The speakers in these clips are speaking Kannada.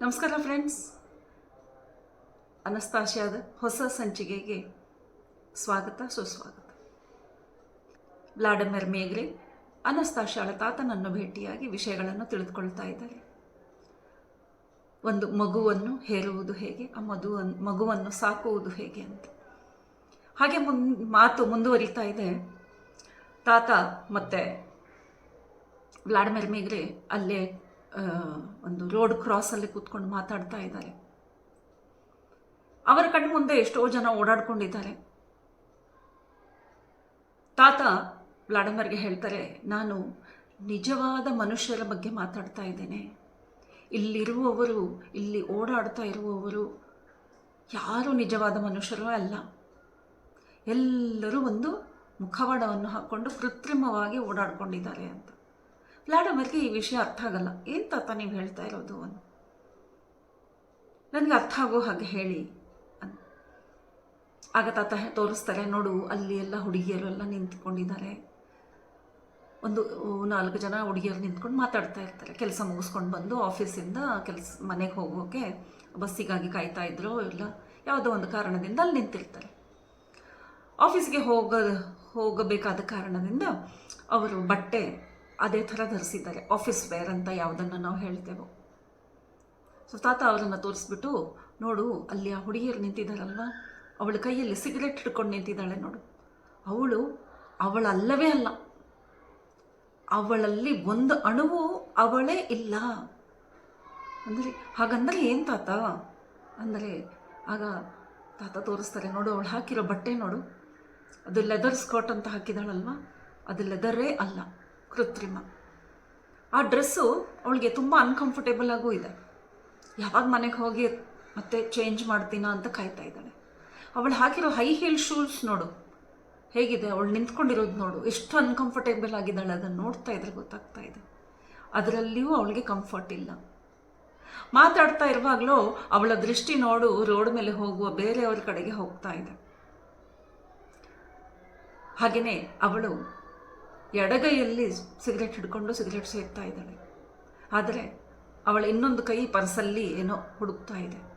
ನಮಸ್ಕಾರ ಫ್ರೆಂಡ್ಸ್ ಅನಸ್ತಾಶಿಯಾದ ಹೊಸ ಸಂಚಿಕೆಗೆ ಸ್ವಾಗತ, ಸುಸ್ವಾಗತ. ವ್ಲಾಡಿಮಿರ್ ಮೇಗ್ರೆ ಅನಸ್ತಾಶಿಯಾಳ ತಾತನನ್ನು ಭೇಟಿಯಾಗಿ ವಿಷಯಗಳನ್ನು ತಿಳಿದುಕೊಳ್ತಾ ಇದ್ದಾರೆ. ಒಂದು ಮಗುವನ್ನು ಹೇರುವುದು ಹೇಗೆ, ಆ ಮಗುವನ್ನು ಮಗುವನ್ನು ಸಾಕುವುದು ಹೇಗೆ ಅಂತ. ಹಾಗೆ ಮುನ್, ಮಾತು ಮುಂದುವರಿತಾ ಇದೆ. ತಾತ ಮತ್ತು ವ್ಲಾಡಿಮಿರ್ ಮೇಗ್ರೆ ಅಲ್ಲೇ ಒಂದು ರೋಡ್ ಕ್ರಾಸಲ್ಲಿ ಕೂತ್ಕೊಂಡು ಮಾತಾಡ್ತಾ ಇದ್ದಾರೆ. ಅವರ ಕಣ್ಣು ಮುಂದೆ ಎಷ್ಟೋ ಜನ ಓಡಾಡ್ಕೊಂಡಿದ್ದಾರೆ. ತಾತ ವ್ಲಾಡಿಮರ್ಗೆ ಹೇಳ್ತಾರೆ ನಾನು ನಿಜವಾದ ಮನುಷ್ಯರ ಬಗ್ಗೆ ಮಾತಾಡ್ತಾ ಇದ್ದೇನೆ. ಇಲ್ಲಿರುವವರು ಇಲ್ಲಿ ಓಡಾಡ್ತಾ ಇರುವವರು ಯಾರು ನಿಜವಾದ ಮನುಷ್ಯರು ಅಲ್ಲ. ಎಲ್ಲರೂ ಒಂದು ಮುಖವಾಡವನ್ನು ಹಾಕ್ಕೊಂಡು ಕೃತ್ರಿಮವಾಗಿ ಓಡಾಡ್ಕೊಂಡಿದ್ದಾರೆ ಅಂತ. ವ್ಲಾಡಮರ್ಗೆ ಈ ವಿಷಯ ಅರ್ಥ ಆಗಲ್ಲ. ಏನು ತಾತ ನೀವು ಹೇಳ್ತಾ ಇರೋದು ಅಂತ. ನನಗೆ ಅರ್ಥ ಆಗೋ ಹಾಗೆ ಹೇಳಿ ಅಂತ ಆಗ ತಾತ ತೋರಿಸ್ತಾರೆ, ನೋಡು, ಅಲ್ಲಿ ಎಲ್ಲ ಹುಡುಗಿಯರು ಎಲ್ಲ ನಿಂತ್ಕೊಂಡಿದ್ದಾರೆ. ಒಂದು ನಾಲ್ಕು ಜನ ಹುಡುಗಿಯರು ನಿಂತ್ಕೊಂಡು ಮಾತಾಡ್ತಾ ಇರ್ತಾರೆ. ಕೆಲಸ ಮುಗಿಸ್ಕೊಂಡು ಬಂದು ಆಫೀಸಿಂದ ಕೆಲಸ, ಮನೆಗೆ ಹೋಗೋಕೆ, ಬಸ್ಸಿಗಾಗಿ ಕಾಯ್ತಾ ಇದ್ರು ಇಲ್ಲ, ಯಾವುದೋ ಒಂದು ಕಾರಣದಿಂದ ಅಲ್ಲಿ ನಿಂತಿರ್ತಾರೆ. ಆಫೀಸ್ಗೆ ಹೋಗ ಹೋಗಬೇಕಾದ ಕಾರಣದಿಂದ ಅವರು ಬಟ್ಟೆ ಅದೇ ಥರ ಧರಿಸಿದ್ದಾರೆ. ಆಫೀಸ್ ವೇರ್ ಅಂತ ಯಾವುದನ್ನು ನಾವು ಹೇಳ್ತೇವೋ. ಸೊ ತಾತ ಅವರನ್ನು ತೋರಿಸ್ಬಿಟ್ಟು, ನೋಡು, ಅಲ್ಲಿ ಆ ಹುಡುಗಿಯರು ನಿಂತಿದ್ದಾರಲ್ವ ಅವಳ ಕೈಯಲ್ಲಿ ಸಿಗರೆಟ್ ಹಿಡ್ಕೊಂಡು ನಿಂತಿದ್ದಾಳೆ ನೋಡು. ಅವಳು ಅವಳಲ್ಲವೇ ಅಲ್ಲ. ಅವಳಲ್ಲಿ ಒಂದು ಅಣುವು ಅವಳೇ ಇಲ್ಲ. ಅಂದರೆ, ಹಾಗಂದರೆ ಏನು ತಾತ? ಅಂದರೆ, ಆಗ ತಾತ ತೋರಿಸ್ತಾರೆ, ನೋಡು, ಅವಳು ಹಾಕಿರೋ ಬಟ್ಟೆ ನೋಡು. ಅದು ಲೆದರ್ ಸ್ಕರ್ಟ್ ಅಂತ ಹಾಕಿದಾಳಲ್ವ? ಅದು ಲೆದರೇ ಅಲ್ಲ. ಕೃತ್ರಿಮ. ಆ ಡ್ರೆಸ್ಸು ಅವಳಿಗೆ ತುಂಬ ಅನ್ಕಂಫರ್ಟೇಬಲ್ ಆಗೂ ಇದೆ. ಯಾವಾಗ ಮನೆಗೆ ಹೋಗಿ ಮತ್ತೆ ಚೇಂಜ್ ಮಾಡ್ತೀನಾ ಅಂತ ಕಾಯ್ತಾ ಇದ್ದಾಳೆ. ಅವಳು ಹಾಕಿರೋ ಹೈ ಹೀಲ್ ಶೂಸ್ ನೋಡು. ಹೇಗಿದೆ? ಅವಳು ನಿಂತ್ಕೊಂಡಿರೋದು ನೋಡು. ಎಷ್ಟು ಅನ್ಕಂಫರ್ಟೇಬಲ್ ಆಗಿದ್ದಾಳೆ ಅದನ್ನು ನೋಡ್ತಾ ಇದ್ರೆ ಗೊತ್ತಾಗ್ತಾ ಇದೆ. ಅದರಲ್ಲಿಯೂ ಅವಳಿಗೆ ಕಂಫರ್ಟ್ ಇಲ್ಲ. ಮಾತಾಡ್ತಾ ಇರುವಾಗಲೂ ಅವಳ ದೃಷ್ಟಿ ನೋಡು, ರೋಡ್ ಮೇಲೆ ಹೋಗುವ ಬೇರೆಯವ್ರ ಕಡೆಗೆ ಹೋಗ್ತಾ ಇದೆ. ಹಾಗೆಯೇ ಅವಳು ಎಡಗೈಯಲ್ಲಿ ಸಿಗರೇಟ್ ಹಿಡ್ಕೊಂಡು ಸಿಗರೇಟ್ ಸೇರ್ತಾ ಇದ್ದಾಳೆ. ಆದರೆ ಅವಳ ಇನ್ನೊಂದು ಕೈ ಪರ್ಸಲ್ಲಿ ಏನೋ ಹುಡುಕ್ತಾ ಇದೆ.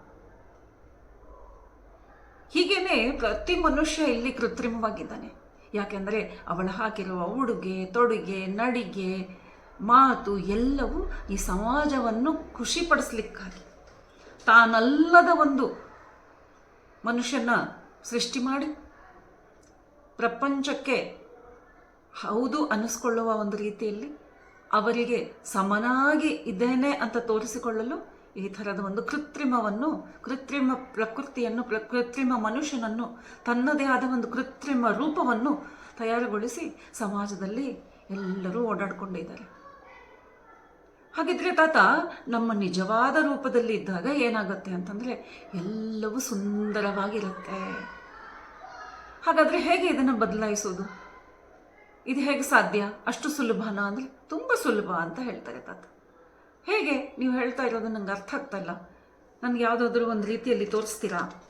ಹೀಗೇನೆ ಪ್ರತಿ ಮನುಷ್ಯ ಇಲ್ಲಿ ಕೃತ್ರಿಮವಾಗಿದ್ದಾನೆ. ಯಾಕೆಂದರೆ ಅವಳು ಹಾಕಿರುವ ಉಡುಗೆ, ತೊಡುಗೆ, ನಡಿಗೆ, ಮಾತು ಎಲ್ಲವೂ ಈ ಸಮಾಜವನ್ನು ಖುಷಿಪಡಿಸ್ಲಿಕ್ಕಾಗಿ. ತಾನಲ್ಲದ ಒಂದು ಮನುಷ್ಯನ ಸೃಷ್ಟಿ ಮಾಡಿ ಪ್ರಪಂಚಕ್ಕೆ ಹೌದು ಅನಿಸ್ಕೊಳ್ಳುವ ಒಂದು ರೀತಿಯಲ್ಲಿ ಅವರಿಗೆ ಸಮನಾಗಿ ಇದ್ದೇನೆ ಅಂತ ತೋರಿಸಿಕೊಳ್ಳಲು ಈ ಥರದ ಒಂದು ಕೃತ್ರಿಮವನ್ನು, ಕೃತ್ರಿಮ ಪ್ರಕೃತಿಯನ್ನು, ಪ್ರ, ಕೃತ್ರಿಮ ಮನುಷ್ಯನನ್ನು, ತನ್ನದೇ ಆದ ಒಂದು ಕೃತ್ರಿಮ ರೂಪವನ್ನು ತಯಾರುಗೊಳಿಸಿ ಸಮಾಜದಲ್ಲಿ ಎಲ್ಲರೂ ಓಡಾಡಿಕೊಂಡಿದ್ದಾರೆ. ಹಾಗಿದ್ರೆ ತಾತ, ನಮ್ಮ ನಿಜವಾದ ರೂಪದಲ್ಲಿ ಇದ್ದಾಗ ಏನಾಗುತ್ತೆ ಅಂತಂದರೆ ಎಲ್ಲವೂ ಸುಂದರವಾಗಿರುತ್ತೆ. ಹಾಗಾದರೆ ಹೇಗೆ ಇದನ್ನು ಬದಲಾಯಿಸೋದು? ಇದು ಹೇಗೆ ಸಾಧ್ಯ? ಅಷ್ಟು ಸುಲಭನಾ ಅಂದರೆ ತುಂಬ ಸುಲಭ ಅಂತ ಹೇಳ್ತಾರೆ ತಾತ. ಹೇಗೆ? ನೀವು ಹೇಳ್ತಾ ಇರೋದು ನಂಗೆ ಅರ್ಥ ಆಗ್ತಾಯಿಲ್ಲ ನನಗೆ ಯಾವುದಾದ್ರೂ ಒಂದು ರೀತಿಯಲ್ಲಿ ತೋರಿಸ್ತೀರಾ?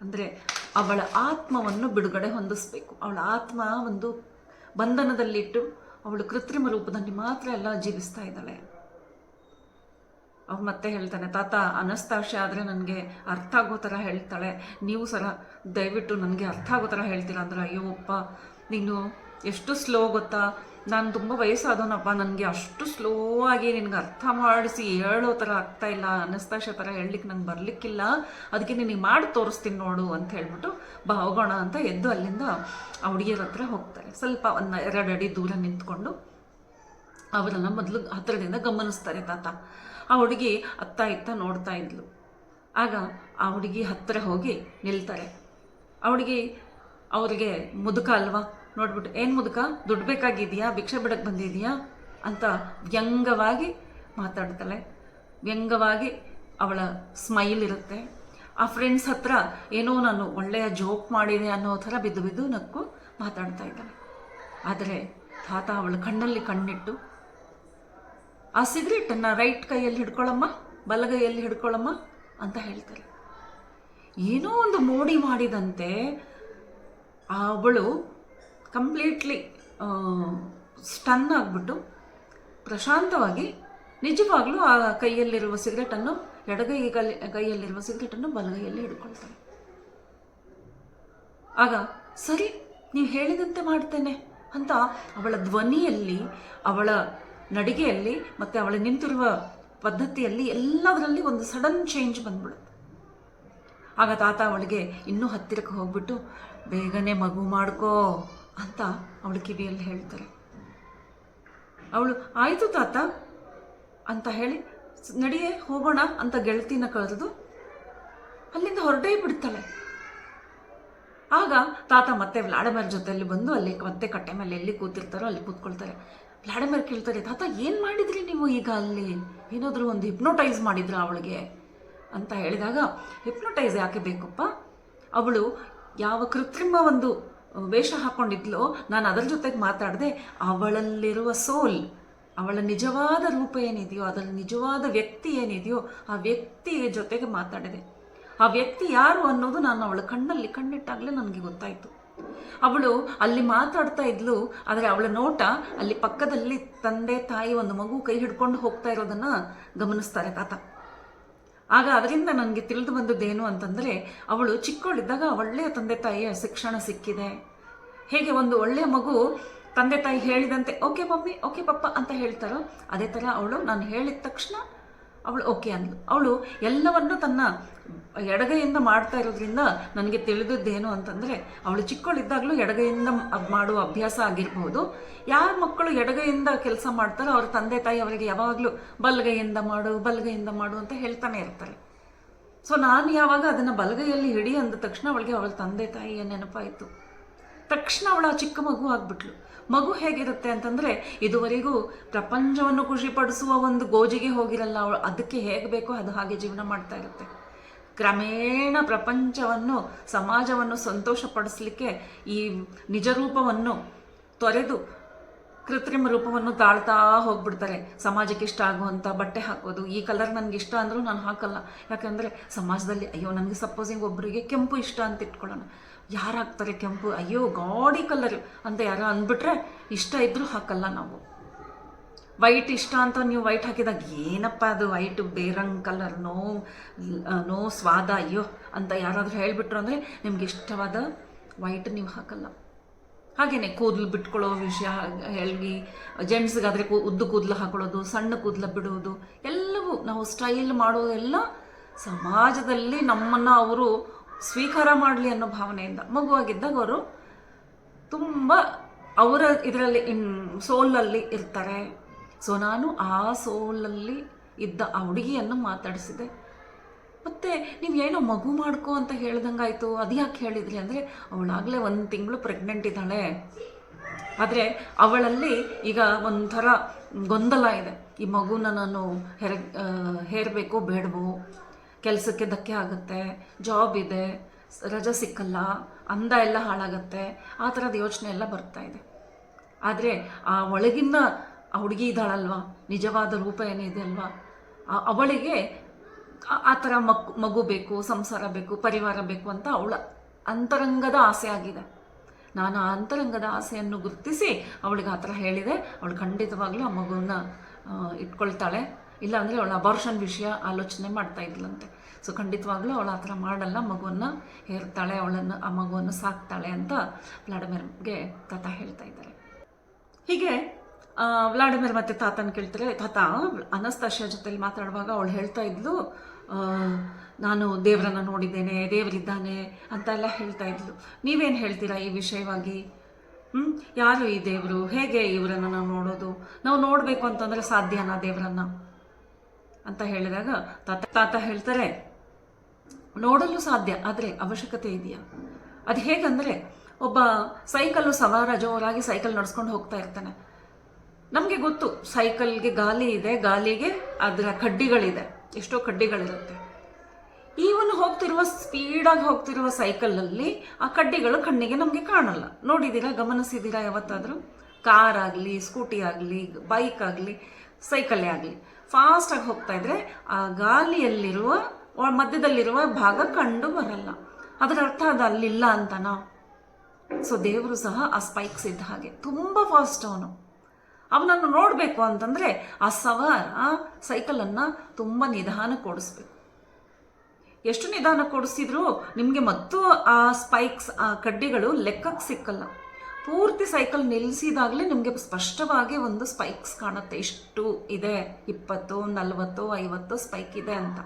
ಅಂದರೆ ಅವಳ ಆತ್ಮವನ್ನು ಬಿಡುಗಡೆ ಹೊಂದಿಸ್ಬೇಕು. ಅವಳ ಆತ್ಮ ಒಂದು ಬಂಧನದಲ್ಲಿಟ್ಟು ಅವಳು ಕೃತ್ರಿಮ ರೂಪದಲ್ಲಿ ಮಾತ್ರ ಎಲ್ಲ ಜೀವಿಸ್ತಾ ಇದ್ದಾಳೆ. ಅವ್ರು ಮತ್ತೆ ಹೇಳ್ತಾನೆ, ತಾತ, ಅನಸ್ತಾಶೆ ಆದರೆ ನನಗೆ ಅರ್ಥ ಆಗೋ ಥರ ಹೇಳ್ತಾಳೆ. ನೀವು ಸರ ದಯವಿಟ್ಟು ನನಗೆ ಅರ್ಥ ಆಗೋ ಥರ ಹೇಳ್ತೀರಾ? ಅಂದ್ರೆ, ಅಯ್ಯೋ, ಅಪ್ಪ, ನೀನು ಎಷ್ಟು ಸ್ಲೋ ಗೊತ್ತಾ? ನಾನು ತುಂಬ ವಯಸ್ಸಾದವನಪ್ಪ, ನನಗೆ ಅಷ್ಟು ಸ್ಲೋ ಆಗಿ ನಿನಗೆ ಅರ್ಥ ಮಾಡಿಸಿ ಹೇಳೋ ಥರ ಆಗ್ತಾ ಇಲ್ಲ ಅನಸ್ತಾಶ ಥರ ಹೇಳಲಿಕ್ಕೆ ನಂಗೆ ಬರಲಿಕ್ಕಿಲ್ಲ. ಅದಕ್ಕೆ ನಿನಗೆ ಮಾಡಿ ತೋರಿಸ್ತೀನಿ ನೋಡು ಅಂತ ಹೇಳ್ಬಿಟ್ಟು ಬಾ ಹೋಗೋಣ ಅಂತ ಎದ್ದು ಅಲ್ಲಿಂದ ಆ ಹುಡುಗಿಯರ ಹತ್ರ ಹೋಗ್ತಾರೆ ಸ್ವಲ್ಪ ಒಂದು ಎರಡು ಅಡಿ ದೂರ ನಿಂತ್ಕೊಂಡು ಅವರನ್ನು ಮೊದಲು ಹತ್ತಿರದಿಂದ ಗಮನಿಸ್ತಾರೆ, ತಾತ. ಆ ಹುಡುಗಿ ಅತ್ತ ಇತ್ತ ನೋಡ್ತಾ ಇದ್ಲು. ಆಗ ಆ ಹುಡುಗಿ ಹತ್ತಿರ ಹೋಗಿ ನಿಲ್ತಾರೆ. ಆ ಹುಡುಗಿ ಅವರಿಗೆ ಮುದುಕ ಅಲ್ವಾ? ನೋಡ್ಬಿಟ್ಟು, ಏನು ಮುದುಕ, ದುಡ್ಡು ಬೇಕಾಗಿದೆಯಾ? ಭಿಕ್ಷೆ ಬಿಡಕ್ಕೆ ಬಂದಿದೆಯಾ? ಅಂತ ವ್ಯಂಗವಾಗಿ ಮಾತಾಡ್ತಾಳೆ. ವ್ಯಂಗವಾಗಿ ಅವಳ ಸ್ಮೈಲ್ ಇರುತ್ತೆ. ಆ ಫ್ರೆಂಡ್ಸ್ ಹತ್ರ ಏನೋ ನಾನು ಒಳ್ಳೆಯ ಜೋಕ್ ಮಾಡಿದೆ ಅನ್ನೋ ಥರ ಬಿದ್ದು ಬಿದ್ದು ನಕ್ಕು ಮಾತಾಡ್ತಾ ಇದ್ದಾಳೆ. ಆದರೆ ತಾತ ಅವಳ ಕಣ್ಣಲ್ಲಿ ಕಣ್ಣಿಟ್ಟು, ಆ ಸಿಗರೇಟನ್ನು ರೈಟ್ ಕೈಯಲ್ಲಿ ಹಿಡ್ಕೊಳ್ಳಮ್ಮ ಬಲಗೈಯಲ್ಲಿ ಹಿಡ್ಕೊಳ್ಳಮ್ಮ ಅಂತ ಹೇಳ್ತಾರೆ. ಏನೋ ಒಂದು ಮೋಡಿ ಮಾಡಿದಂತೆ ಅವಳು ಕಂಪ್ಲೀಟ್ಲಿ ಸ್ಟನ್ ಆಗಿಬಿಟ್ಟು ಪ್ರಶಾಂತವಾಗಿ ನಿಜವಾಗ್ಲೂ ಆ ಕೈಯಲ್ಲಿರುವ ಸಿಗರೆಟನ್ನು ಎಡಗೈ ಕೈಯಲ್ಲಿರುವ ಸಿಗರೇಟನ್ನು ಬಲಗೈಯಲ್ಲಿ ಹಿಡ್ಕೊಳ್ತಾನೆ ಆಗ, ಸರಿ, ನೀವು ಹೇಳಿದಂತೆ ಮಾಡ್ತೇನೆ ಅಂತ ಅವಳ ಧ್ವನಿಯಲ್ಲಿ, ಅವಳ ನಡಿಗೆಯಲ್ಲಿ ಮತ್ತು ಅವಳ ನಿಂತಿರುವ ಪದ್ಧತಿಯಲ್ಲಿ ಎಲ್ಲದರಲ್ಲಿ ಒಂದು ಸಡನ್ ಚೇಂಜ್ ಬಂದ್ಬಿಡುತ್ತೆ. ಆಗ ತಾತ ಅವಳಿಗೆ ಇನ್ನೂ ಹತ್ತಿರಕ್ಕೆ ಹೋಗ್ಬಿಟ್ಟು, ಬೇಗನೆ ಮಗು ಮಾಡ್ಕೋ ಅಂತ ಅವಳು ಕಿವಿಯಲ್ಲಿ ಹೇಳ್ತಾರೆ. ಅವಳು, ಆಯಿತು ತಾತ, ಅಂತ ಹೇಳಿ "ಸ್- ನಡಿಯೇ, ಹೋಗೋಣ, ಅಂತ ಗೆಳತಿನ ಕರೆದು ಅಲ್ಲಿಂದ ಹೊರಟೇ ಬಿಡ್ತಾಳೆ. ಆಗ ತಾತ ಮತ್ತೆ ವ್ಲಾಡಮರ್ ಜೊತೆಯಲ್ಲಿ ಬಂದು ಅಲ್ಲಿ ಮತ್ತೆ ಕಟ್ಟೆ ಮೇಲೆ ಎಲ್ಲಿ ಕೂತಿರ್ತಾರೋ ಅಲ್ಲಿ ಕೂತ್ಕೊಳ್ತಾರೆ. ವ್ಲಾಡಮರ್ ಕೇಳ್ತಾರೆ, ತಾತ, ಏನು ಮಾಡಿದ್ರಿ ನೀವು ಈಗ ಅಲ್ಲಿ? ಏನಾದರೂ ಒಂದು ಹಿಪ್ನೋಟೈಸ್ ಮಾಡಿದ್ರ ಅವಳಿಗೆ? ಅಂತ ಹೇಳಿದಾಗ, ಹಿಪ್ನೋಟೈಸ್ ಯಾಕೆ ಬೇಕಪ್ಪ? ಅವಳು, ಯಾವ ಕೃತ್ರಿಮ ಒಂದು ವೇಷ ಹಾಕ್ಕೊಂಡಿದ್ಲು ನಾನು ಅದರ ಜೊತೆಗೆ ಮಾತಾಡದೆ, ಅವಳಲ್ಲಿರುವ ಸೋಲ್, ಅವಳ ನಿಜವಾದ ರೂಪ ಏನಿದೆಯೋ ಅದರ ನಿಜವಾದ ವ್ಯಕ್ತಿ ಏನಿದೆಯೋ, ಆ ವ್ಯಕ್ತಿಯ ಜೊತೆಗೆ ಮಾತಾಡಿದೆ. ಆ ವ್ಯಕ್ತಿ ಯಾರು ಅನ್ನೋದು ನಾನು ಅವಳ ಕಣ್ಣಲ್ಲಿ ಕಣ್ಣಿಟ್ಟಾಗಲೇ ನನಗೆ ಗೊತ್ತಾಯಿತು. ಅವಳು ಅಲ್ಲಿ ಮಾತಾಡ್ತಾ ಇದ್ಲು, ಆದರೆ ಅವಳ ನೋಟ ಅಲ್ಲಿ ಪಕ್ಕದಲ್ಲಿ ತಂದೆ ತಾಯಿ ಒಂದು ಮಗು ಕೈ ಹಿಡ್ಕೊಂಡು ಹೋಗ್ತಾ ಇರೋದನ್ನು ಗಮನಿಸ್ತಾರೆ ತಾತ. ಆಗ ಅದರಿಂದ ನನಗೆ ತಿಳಿದು ಬಂದದ್ದೇನು ಅಂತಂದರೆ, ಅವಳು ಚಿಕ್ಕವಳಿದ್ದಾಗ ಒಳ್ಳೆಯ ತಂದೆ ತಾಯಿಯ ಶಿಕ್ಷಣ ಸಿಕ್ಕಿದೆ. ಹೇಗೆ ಒಂದು ಒಳ್ಳೆಯ ಮಗು ತಂದೆ ತಾಯಿ ಹೇಳಿದಂತೆ, ಓಕೆ ಮಮ್ಮಿ, ಓಕೆ ಪಪ್ಪ ಅಂತ ಹೇಳ್ತಾರೋ, ಅದೇ ಥರ ಅವಳು ನಾನು ಹೇಳಿದ ತಕ್ಷಣ ಅವಳು ಓಕೆ ಅಂದ್ಲು. ಅವಳು ಎಲ್ಲವನ್ನು ತನ್ನ ಎಡಗೈಯಿಂದ ಮಾಡ್ತಾ ಇರೋದ್ರಿಂದ ನನಗೆ ತಿಳಿದದ್ದೇನು ಅಂತಂದರೆ, ಅವಳು ಚಿಕ್ಕವಳಿದ್ದಾಗಲೂ ಎಡಗೈಯಿಂದ ಮಾಡುವ ಅಭ್ಯಾಸ ಆಗಿರಬಹುದು ಯಾರ ಮಕ್ಕಳು ಎಡಗೈಯಿಂದ ಕೆಲಸ ಮಾಡ್ತಾರೋ ಅವ್ರ ತಂದೆ ತಾಯಿ ಅವರಿಗೆ ಯಾವಾಗಲೂ ಬಲಗೈಯಿಂದ ಮಾಡು ಬಲಗೈಯಿಂದ ಮಾಡು ಅಂತ ಹೇಳ್ತಾನೆ ಇರ್ತಾರೆ. ಸೊ ನಾನು ಯಾವಾಗ ಅದನ್ನು ಬಲಗೈಯಲ್ಲಿ ಹಿಡಿ ಅಂದ ತಕ್ಷಣ ಅವಳಿಗೆ ಅವಳ ತಂದೆ ತಾಯಿಯ ನೆನಪಾಯಿತು. ತಕ್ಷಣ ಅವಳ ಚಿಕ್ಕ ಮಗು ಆಗ್ಬಿಟ್ಲು. ಮಗು ಹೇಗಿರುತ್ತೆ ಅಂತಂದರೆ, ಇದುವರೆಗೂ ಪ್ರಪಂಚವನ್ನು ಖುಷಿಪಡಿಸುವ ಒಂದು ಗೋಜಿಗೆ ಹೋಗಿರಲ್ಲ ಅವಳು, ಅದಕ್ಕೆ ಹೇಗೆ ಬೇಕೋ ಅದು ಹಾಗೆ ಜೀವನ ಮಾಡ್ತಾ ಇರುತ್ತೆ. ಕ್ರಮೇಣ ಪ್ರಪಂಚವನ್ನು, ಸಮಾಜವನ್ನು ಸಂತೋಷಪಡಿಸ್ಲಿಕ್ಕೆ ಈ ನಿಜ ರೂಪವನ್ನು ತೊರೆದು ಕೃತ್ರಿಮ ರೂಪವನ್ನು ತಾಳ್ತಾ ಹೋಗ್ಬಿಡ್ತಾರೆ. ಸಮಾಜಕ್ಕೆ ಇಷ್ಟ ಆಗುವಂಥ ಬಟ್ಟೆ ಹಾಕೋದು, ಈ ಕಲರ್ ನನಗೆ ಇಷ್ಟ ಅಂದರೂ ನಾನು ಹಾಕಲ್ಲ. ಯಾಕಂದರೆ ಸಮಾಜದಲ್ಲಿ, ಅಯ್ಯೋ, ನನಗೆ ಸಪೋಸಿಂಗ್ ಒಬ್ಬರಿಗೆ ಕೆಂಪು ಇಷ್ಟ ಅಂತ ಇಟ್ಕೊಳ್ಳೋಣ. ಯಾರು ಹಾಕ್ತಾರೆ ಕೆಂಪು? ಅಯ್ಯೋ, ಗಾಡಿ ಕಲರ್ ಅಂತ ಯಾರೋ ಅಂದ್ಬಿಟ್ರೆ, ಇಷ್ಟ ಇದ್ದರೂ ಹಾಕಲ್ಲ ನಾವು. ವೈಟ್ ಇಷ್ಟ ಅಂತ ನೀವು ವೈಟ್ ಹಾಕಿದಾಗ ಏನಪ್ಪ ಅದು ವೈಟ್ ಬೇರಂಗ್ ಕಲರ್ ನೋ ನೋ ಸ್ವಾದ, ಅಯ್ಯೋ, ಅಂತ ಯಾರಾದರೂ ಹೇಳಿಬಿಟ್ರು ಅಂದರೆ ನಿಮ್ಗೆ ಇಷ್ಟವಾದ ವೈಟ್ ನೀವು ಹಾಕಲ್ಲ. ಹಾಗೆಯೇ ಕೂದಲು ಬಿಟ್ಕೊಳ್ಳೋ ವಿಷಯ ಹೇಳಿ ಜೆಂಟ್ಸ್ಗಾದರೆ ಕೂ, ಉದ್ದು ಕೂದಲು ಹಾಕೊಳ್ಳೋದು, ಸಣ್ಣ ಕೂದಲು ಬಿಡೋದು, ಎಲ್ಲವೂ ನಾವು ಸ್ಟೈಲ್ ಮಾಡೋದೆಲ್ಲ ಸಮಾಜದಲ್ಲಿ ನಮ್ಮನ್ನು ಅವರು ಸ್ವೀಕಾರ ಮಾಡಲಿ ಅನ್ನೋ ಭಾವನೆಯಿಂದ ಮಗುವಾಗಿದ್ದಾಗ ಅವರು ತುಂಬ ಅವರ ಇದರಲ್ಲಿ ಇನ್ ಸೋಲಲ್ಲಿ ಇರ್ತಾರೆ. ಸೊ ನಾನು ಆ ಸೋಲಲ್ಲಿ ಇದ್ದ ಆ ಹುಡುಗಿಯನ್ನು ಮಾತಾಡಿಸಿದೆ. ಮತ್ತು ನೀವು ಏನೋ ಮಗು ಮಾಡ್ಕೋ ಅಂತ ಹೇಳ್ದಂಗಾಯಿತು. ಅದು ಯಾಕೆ ಹೇಳಿದ್ರಿ ಅಂದರೆ, ಅವಳಾಗಲೇ ಒಂದು ತಿಂಗಳು ಪ್ರೆಗ್ನೆಂಟ್ ಇದ್ದಾಳೆ. ಆದರೆ ಅವಳಲ್ಲಿ ಈಗ ಒಂಥರ ಗೊಂದಲ ಇದೆ. ಈ ಮಗುನ ನಾನು ಹೆರ ಹೇರಬೇಕೋ ಬೇಡವೋ? ಕೆಲಸಕ್ಕೆ ಧಕ್ಕೆ ಆಗುತ್ತೆ ಜಾಬ್ ಇದೆ, ರಜಾ ಸಿಕ್ಕಲ್ಲ, ಅಂದ ಎಲ್ಲ ಹಾಳಾಗತ್ತೆ, ಆ ಥರದ ಯೋಚನೆ ಎಲ್ಲ ಬರ್ತಾ ಇದೆ. ಆದರೆ ಆ ಒಳಗಿನ ಆ ಹುಡುಗಿ ಇದ್ದಾಳಲ್ವಾ? ನಿಜವಾದ ರೂಪ ಏನಿದೆ ಅಲ್ವಾ? ಅವಳಿಗೆ ಆ- ಆ ಥರ ಮಕ್, ಮಗು ಬೇಕು, ಸಂಸಾರ ಬೇಕು, ಪರಿವಾರ ಬೇಕು ಅಂತ ಅವಳ ಅಂತರಂಗದ ಆಸೆ ಆಗಿದೆ. ನಾನು ಆ ಅಂತರಂಗದ ಆಸೆಯನ್ನು ಗುರುತಿಸಿ ಅವಳಿಗೆ ಆ ಥರ ಹೇಳಿದೆ. ಅವಳು ಖಂಡಿತವಾಗ್ಲೂ ಆ ಮಗುವನ್ನ ಇಟ್ಕೊಳ್ತಾಳೆ. ಇಲ್ಲಾಂದರೆ ಅವಳು ಅಬಾರ್ಷನ್ ವಿಷಯ ಆಲೋಚನೆ ಮಾಡ್ತಾ ಇದ್ಲಂತೆ. ಸೊ ಖಂಡಿತವಾಗ್ಲೂ ಅವಳು ಆ ಥರ ಮಾಡಲ್ಲ. ಮಗುವನ್ನು ಹೇರ್ತಾಳೆ, ಅವಳನ್ನು, ಆ ಮಗುವನ್ನು ಸಾಕ್ತಾಳೆ ಅಂತ ವ್ಲಾಡಿಮಿರ್ಗೆ ತಾತ ಹೇಳ್ತಾ ಇದ್ದಾರೆ. ಹೀಗೆ ವ್ಲಾಡಿಮಿರ್ ಮತ್ತೆ ತಾತನ ಕೇಳ್ತಾರೆ ತಾತ ಅನಸ್ತಾಶಿಯ ಜೊತೆಲಿ ಮಾತಾಡುವಾಗ ಅವಳು ಹೇಳ್ತಾ ಇದ್ಲು ನಾನು ದೇವರನ್ನು ನೋಡಿದ್ದೇನೆ, ದೇವರಿದ್ದಾನೆ ಅಂತ ಎಲ್ಲ ಹೇಳ್ತಾ ಇದ್ಲು. ನೀವೇನು ಹೇಳ್ತೀರಾ ಈ ವಿಷಯವಾಗಿ? ಹ್ಞೂ ಯಾರು ಈ ದೇವರು? ಹೇಗೆ ಇವರನ್ನು ನಾವು ನೋಡೋದು? ನಾವು ನೋಡಬೇಕು ಅಂತಂದರೆ ಸಾಧ್ಯನಾ ದೇವರನ್ನ? ಅಂತ ಹೇಳಿದಾಗ ತಾತ ತಾತ ಹೇಳ್ತಾರೆ, ನೋಡಲು ಸಾಧ್ಯ, ಆದರೆ ಅವಶ್ಯಕತೆ ಇದೆಯಾ? ಅದು ಹೇಗಂದರೆ, ಒಬ್ಬ ಸೈಕಲ್ಲು ಸವಾರ ಜೋರಾಗಿ ಸೈಕಲ್ ನಡ್ಸ್ಕೊಂಡು ಹೋಗ್ತಾ ಇರ್ತಾನೆ. ನಮಗೆ ಗೊತ್ತು, ಸೈಕಲ್ಗೆ ಗಾಲಿ ಇದೆ, ಗಾಲಿಗೆ ಅದರ ಕಡ್ಡಿಗಳಿದೆ, ಎಷ್ಟೋ ಕಡ್ಡಿಗಳಿರುತ್ತೆ. ಇವನು ಹೋಗ್ತಿರುವ ಸ್ಪೀಡಾಗಿ ಹೋಗ್ತಿರುವ ಸೈಕಲಲ್ಲಿ ಆ ಕಡ್ಡಿಗಳು ಕಣ್ಣಿಗೆ ನಮಗೆ ಕಾಣಲ್ಲ. ನೋಡಿದ್ದೀರಾ, ಗಮನಿಸಿದ್ದೀರಾ ಯಾವತ್ತಾದರೂ? ಕಾರ್ ಆಗಲಿ, ಸ್ಕೂಟಿ ಆಗಲಿ, ಬೈಕ್ ಆಗಲಿ, ಸೈಕಲ್ಲೇ ಆಗಲಿ. ಫಾಸ್ಟಾಗಿ ಹೋಗ್ತಾ ಇದ್ರೆ, ಆ ಗಾಲಿಯಲ್ಲಿರುವ ಮಧ್ಯದಲ್ಲಿರುವ ಭಾಗ ಕಂಡು ಬರಲ್ಲ. ಅದರ ಅರ್ಥ ಅದು ಅಲ್ಲಿಲ್ಲ ಅಂತನಾ? ಸೊ ದೇವರು ಸಹ ಆ ಸ್ಪೈಕ್ಸ್ ಇದ್ದ ಹಾಗೆ. ತುಂಬ ಫಾಸ್ಟ್ ಅವನು. ಅವನನ್ನು ನೋಡಬೇಕು ಅಂತಂದರೆ ಆ ಸವಾರ ಸೈಕಲನ್ನು ತುಂಬ ನಿಧಾನಕ್ಕೆ ಓಡಿಸ್ಬೇಕು ಎಷ್ಟು ನಿಧಾನ ಕೊಡಿಸಿದ್ರು ನಿಮಗೆ ಮತ್ತು ಆ ಸ್ಪೈಕ್ಸ್ ಆ ಕಡ್ಡಿಗಳು ಲೆಕ್ಕಕ್ಕೆ ಸಿಕ್ಕಲ್ಲ. ಪೂರ್ತಿ ಸೈಕಲ್ ನಿಲ್ಲಿಸಿದಾಗಲೇ ನಿಮಗೆ ಸ್ಪಷ್ಟವಾಗಿ ಒಂದು ಸ್ಪೈಕ್ಸ್ ಕಾಣುತ್ತೆ. ಇಷ್ಟು ಇದೆ, ಇಪ್ಪತ್ತು, ನಲವತ್ತು, ಐವತ್ತು ಸ್ಪೈಕ್ ಇದೆ ಅಂತ.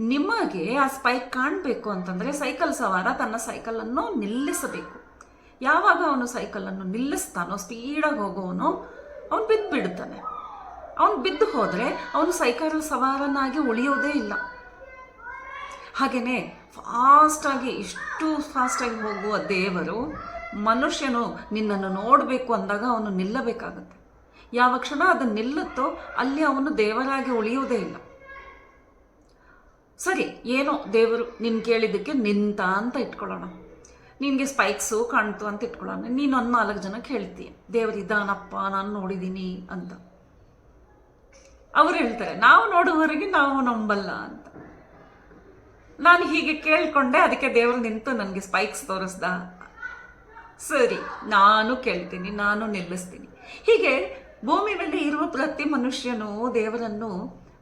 ನಿಮಗೆ ಆ ಸ್ಪೈಕ್ ಕಾಣಬೇಕು ಅಂತಂದರೆ ಸೈಕಲ್ ಸವಾರ ತನ್ನ ಸೈಕಲನ್ನು ನಿಲ್ಲಿಸಬೇಕು. ಯಾವಾಗ ಅವನು ಸೈಕಲನ್ನು ನಿಲ್ಲಿಸ್ತಾನೋ ಸ್ಪೀಡಾಗಿ ಹೋಗೋವನು, ಅವನು ಬಿದ್ದು ಬಿಡ್ತಾನೆ ಅವನು ಬಿದ್ದು ಹೋದರೆ ಅವನು ಸೈಕಲ್ ಸವಾರನಾಗಿ ಉಳಿಯೋದೇ ಇಲ್ಲ. ಹಾಗೆಯೇ ಫಾಸ್ಟಾಗಿ ಇಷ್ಟು ಫಾಸ್ಟಾಗಿ ಹೋಗುವ ದೇವರು ಮನುಷ್ಯನು ನಿನ್ನನ್ನು ನೋಡಬೇಕು ಅಂದಾಗ ಅವನು ನಿಲ್ಲಬೇಕಾಗತ್ತೆ. ಯಾವ ಕ್ಷಣ ಅದು ನಿಲ್ಲುತ್ತೋ ಅಲ್ಲಿ ಅವನು ದೇವರಾಗಿ ಉಳಿಯುವುದೇ ಇಲ್ಲ. ಸರಿ, ಏನೋ ದೇವರು ನಿನ್ನ ಕೇಳಿದ್ದಕ್ಕೆ ನಿಂತ ಅಂತ ಇಟ್ಕೊಳ್ಳೋಣ. ನಿನಗೆ ಸ್ಪೈಕ್ಸು ಕಾಣ್ತು ಅಂತ ಇಟ್ಕೊಳ್ಳೋಣ. ನೀನು ಒಂದು ನಾಲ್ಕು ಜನಕ್ಕೆ ಹೇಳ್ತೀಯ. ದೇವರು ಇದಾನಪ್ಪ, ನಾನು ನೋಡಿದ್ದೀನಿ ಅಂತ. ಅವ್ರು ಹೇಳ್ತಾರೆ, ನಾವು ನೋಡುವವರೆಗೆ ನಾವು ನಂಬಲ್ಲ ಅಂತ. ನಾನು ಹೀಗೆ ಕೇಳಿಕೊಂಡೆ, ಅದಕ್ಕೆ ದೇವರು ನಿಂತು ನನಗೆ ಸ್ಪೈಕ್ಸ್ ತೋರಿಸ್ದ. ಸರಿ, ನಾನು ಕೇಳ್ತೀನಿ, ನಾನು ನಿಲ್ಲಿಸ್ತೀನಿ. ಹೀಗೆ ಭೂಮಿ ಮೇಲೆ ಇರುವ ಪ್ರತಿ ಮನುಷ್ಯನು ದೇವರನ್ನು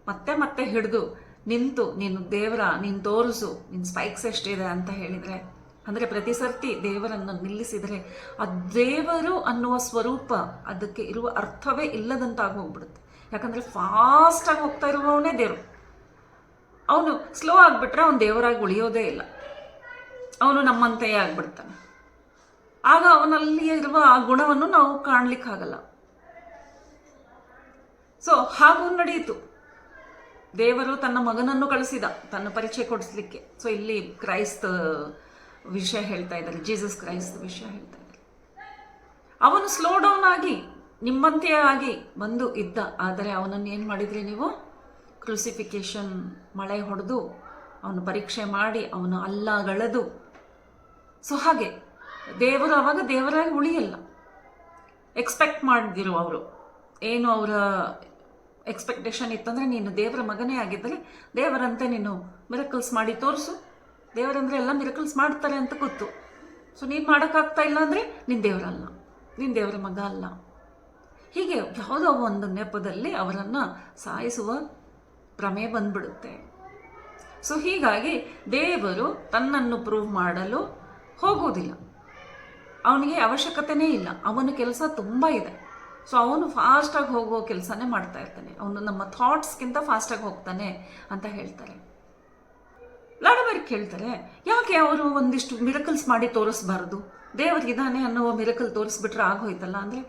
ಮತ್ತೆ ಮತ್ತೆ ಹಿಡಿದು ನಿಂತು, ನೀನು ದೇವರ, ನೀನು ತೋರಿಸು ನಿನ್ನ ಸ್ಪೈಕ್ಸ್ ಎಷ್ಟಿದೆ ಅಂತ ಹೇಳಿದರೆ, ಅಂದರೆ ಪ್ರತಿ ಸರ್ತಿ ದೇವರನ್ನು ನಿಲ್ಲಿಸಿದರೆ ಆ ದೇವರು ಅನ್ನುವ ಸ್ವರೂಪ ಅದಕ್ಕೆ ಇರುವ ಅರ್ಥವೇ ಇಲ್ಲದಂತಾಗಿ ಹೋಗ್ಬಿಡುತ್ತೆ. ಯಾಕಂದರೆ ಫಾಸ್ಟಾಗಿ ಹೋಗ್ತಾ ಇರುವವನೇ ದೇವರು. ಅವನು ಸ್ಲೋ ಆಗಿಬಿಟ್ರೆ ಅವನು ದೇವರಾಗಿ ಉಳಿಯೋದೇ ಇಲ್ಲ. ಅವನು ನಮ್ಮಂತೆಯೇ ಆಗ್ಬಿಡ್ತಾನೆ. ಆಗ ಅವನಲ್ಲಿ ಇರುವ ಆ ಗುಣವನ್ನು ನಾವು ಕಾಣಲಿಕ್ಕಾಗಲ್ಲ. ಸೊ ಹಾಗೂ ನಡೆಯಿತು. ದೇವರು ತನ್ನ ಮಗನನ್ನು ಕಳಿಸಿದ, ತನ್ನ ಪರಿಚಯ ಕೊಡಿಸ್ಲಿಕ್ಕೆ. ಸೊ ಇಲ್ಲಿ ಕ್ರೈಸ್ತ ವಿಷಯ ಹೇಳ್ತಾ ಇದ್ದಾರೆ, ಜೀಸಸ್ ಕ್ರೈಸ್ತ ವಿಷಯ ಹೇಳ್ತಾ ಇದ್ದಾರೆ. ಅವನು ಸ್ಲೋ ಡೌನ್ ಆಗಿ, ನಿಮ್ಮಂತೆಯೇ ಆಗಿ ಬಂದು ಇದ್ದ. ಆದರೆ ಅವನನ್ನು ಏನು ಮಾಡಿದ್ರಿ ನೀವು? ಕ್ರೂಸಿಫಿಕೇಶನ್ ಮಳೆ ಹೊಡೆದು, ಅವನು ಪರೀಕ್ಷೆ ಮಾಡಿ, ಅವನು ಅಲ್ಲಗಳೆದು. ಸೊ ಹಾಗೆ. ದೇವರು ಅವಾಗ ದೇವರಾಗಿ ಉಳಿಯಲ್ಲ. ಎಕ್ಸ್ಪೆಕ್ಟ್ ಮಾಡಿದಿರು ಅವರು. ಏನು ಅವರ ಎಕ್ಸ್ಪೆಕ್ಟೇಷನ್ ಇತ್ತಂದರೆ ನೀನು ದೇವರ ಮಗನೇ ಆಗಿದ್ದರೆ ದೇವರಂತೆ ನೀನು ಮಿರಕಲ್ಸ್ ಮಾಡಿ ತೋರಿಸು. ದೇವರಂದರೆ ಎಲ್ಲ ಮಿರಕಲ್ಸ್ ಮಾಡ್ತಾರೆ ಅಂತ ಗೊತ್ತು. ಸೊ ನೀನು ಮಾಡೋಕ್ಕಾಗ್ತಾ ಇಲ್ಲ ಅಂದರೆ ನೀನು ದೇವರಲ್ಲ. ನೀನು ದೇವರ ಮಗ ಅಲ್ಲ. ಹೀಗೆ ಯಾವುದೋ ಒಂದು ನೆಪದಲ್ಲಿ ಅವರನ್ನು ಸಾಯಿಸುವ ಪ್ರಮೇ ಬಂದ್ಬಿಡುತ್ತೆ. ಸೊ ಹೀಗಾಗಿ ದೇವರು ತನ್ನನ್ನು ಪ್ರೂವ್ ಮಾಡಲು ಹೋಗೋದಿಲ್ಲ ಅವನಿಗೆ ಅವಶ್ಯಕತೆನೇ ಇಲ್ಲ. ಅವನ ಕೆಲಸ ತುಂಬ ಇದೆ. ಸೊ ಅವನು ಫಾಸ್ಟಾಗಿ ಹೋಗೋ ಕೆಲಸನೇ ಮಾಡ್ತಾ ಇರ್ತಾನೆ. ಅವನು ನಮ್ಮ ಥಾಟ್ಸ್ಗಿಂತ ಫಾಸ್ಟಾಗಿ ಹೋಗ್ತಾನೆ ಅಂತ ಹೇಳ್ತಾರೆ. ಲಾಡಬರಿಗೆ ಕೇಳ್ತಾರೆ, ಯಾಕೆ ಅವರು ಒಂದಿಷ್ಟು ಮಿರಕಲ್ಸ್ ಮಾಡಿ ತೋರಿಸ್ಬಾರ್ದು? ದೇವರಿಗಿದ್ದಾನೆ ಅನ್ನೋ ಮಿರಕಲ್ ತೋರಿಸ್ಬಿಟ್ರೆ ಆಗೋಯ್ತಲ್ಲ? ಅಂದರೆ,